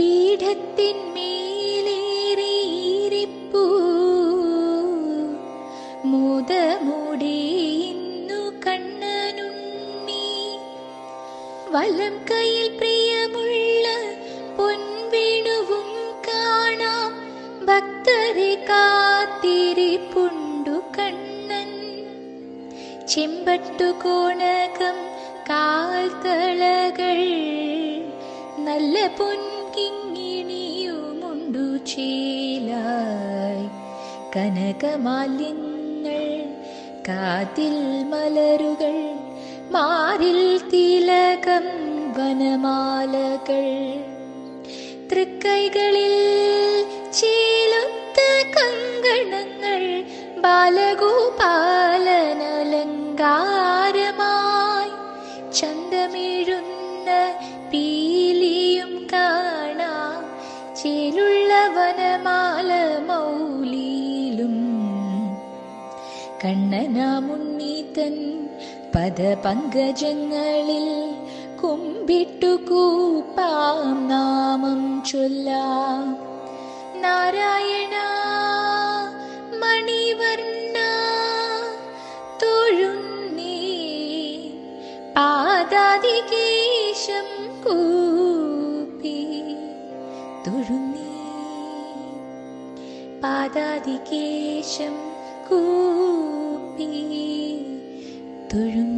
പീഠത്തിന്മേലേറിയിരിപ്പൂ. മുതമുടി ഇന്നു കണ്ണനുണ്ണി. വലം കയ്യിൽ പ്രിയമുള്ള പൊൻവേണുവും കാണാം. ഭക്തരെ കാത്തിരിപ്പുണ്ടു കണ്ണൻ. ചെമ്പട്ടു കോണകം കാൽത്തളകൾ നല്ല പൊൻകിങ്ങിണിയുമുണ്ടു ചേലായി. കനകമാലിന്യങ്ങൾ കാതിൽ മലരുകൾ മാറിൽ തിലകം വനമാലകൾ. തൃക്കൈകളിൽ ചീലൊത്ത കങ്കണങ്ങൾ ബാലഗോപാലനലങ്കാരമായി. ചന്തമിഴുന്ന പീലിയും കണ്ണനാമുണ്ണീതൻ പദപങ്കജങ്ങളിൽ കുമ്പിട്ടു കൂപ്പാം നാമം ചൊല്ലാം. നാരായണ മണിവർണ തൊഴുന്നേ പാദാതികേശം കൂപ്പി തൊഴുന്നേ. പാദാതികേശം കൂപ്പി തൊഴുന്നേ